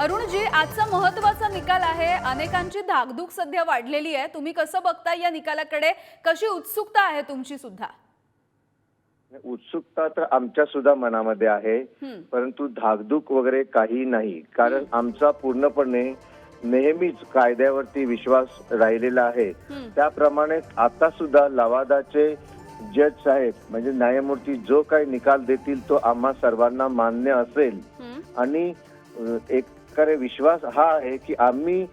अरुणजी आजचा महत्त्वाचा निकाल आहे. अनेकांची धाकधूक सध्या वाढलेली आहे. तुम्ही कसं बघताय या निकालाकडे? कशी उत्सुकता आहे तुमची सुद्धा? उत्सुकता तर आमच्या सुद्धा मनामध्ये आहे. परंतु धाकधूक वगैरे काही नाही. कारण आमचा पूर्णपणे नेहमीच कायद्यावरती विश्वास राहिलेला आहे. त्याप्रमाणे आता सुद्धा लवादाचे जज साहेब म्हणजे न्यायमूर्ती जो काही निकाल देतील तो आम्हा सर्वांना मान्य असेल. आणि एक प्रकारे विश्वास हा आहे की आम्ही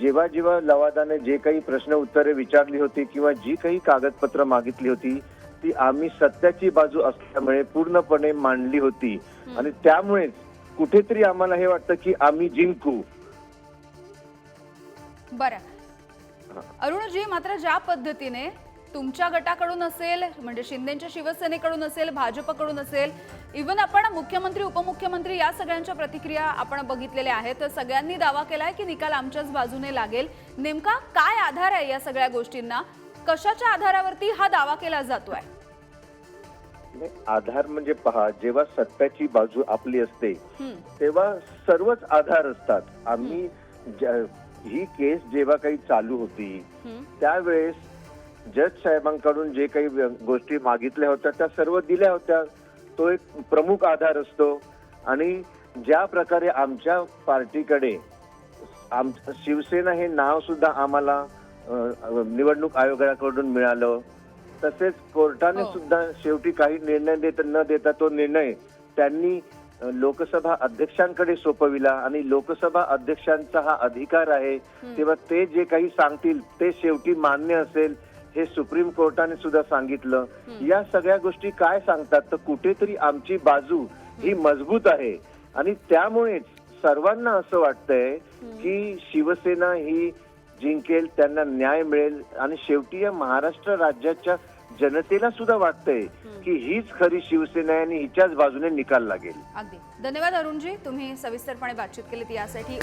जेव्हा जेव्हा लवादाने जे काही प्रश्न उत्तरे विचारली होती किंवा जी काही कागदपत्र मागितली होती ती आम्ही सत्याची बाजू असल्यामुळे पूर्णपणे मांडली होती. आणि त्यामुळेच कुठेतरी आम्हाला हे वाटतं की आम्ही जिंकू. बरं. अरुणजी मात्र ज्या पद्धतीने तुमच्या गटाकडून असेल म्हणजे शिंदेच्या शिवसेनेकडून असेल भाजपकडून असेल इवन आपण मुख्यमंत्री उपमुख्यमंत्री या सगळ्यांच्या प्रतिक्रिया आपण बघितलेल्या आहेत. तर सगळ्यांनी दावा केलाय की निकाल आमच्याच बाजूने लागेल. नेमका काय आधार आहे या सगळ्या गोष्टींना? कशाच्या आधारावरती हा दावा केला जातोय? आधार म्हणजे पहा जेव्हा सत्याची बाजू आपली असते तेव्हा सर्वच आधार असतात. आम्ही ही केस जेव्हा काही चालू होती त्यावेळेस जज साहेबांकडून जे काही गोष्टी मागितल्या होत्या त्या सर्व दिल्या होत्या. तो एक प्रमुख आधार असतो. आणि ज्या प्रकारे आमच्या पार्टीकडे आम शिवसेना हे नाव सुद्धा आम्हाला निवडणूक आयोगाकडून मिळालं. तसेच कोर्टाने हो. सुद्धा शेवटी काही निर्णय देत न देता तो निर्णय त्यांनी लोकसभा अध्यक्षांकडे सोपविला. आणि लोकसभा अध्यक्षांचा हा अधिकार आहे. तेव्हा ते जे काही सांगतील ते शेवटी मान्य असेल. हे सुप्रीम कोर्टाने सुद्धा सांगितलं. या सगळ्या गोष्टी काय सांगतात? तर कुठेतरी आमची बाजू ही मजबूत आहे. आणि त्यामुळेच सर्वांना असं वाटतंय की शिवसेना ही जिंकेल त्यांना न्याय मिळेल आणि शेवटी या महाराष्ट्र राज्याच्या जनतेला सुद्धा वाटतंय की हीच खरी शिवसेना आहे आणि हिच्याच बाजूने निकाल लागेल. अगदी. धन्यवाद अरुणजी. तुम्ही सविस्तरपणे बातचीत केलीत यासाठी.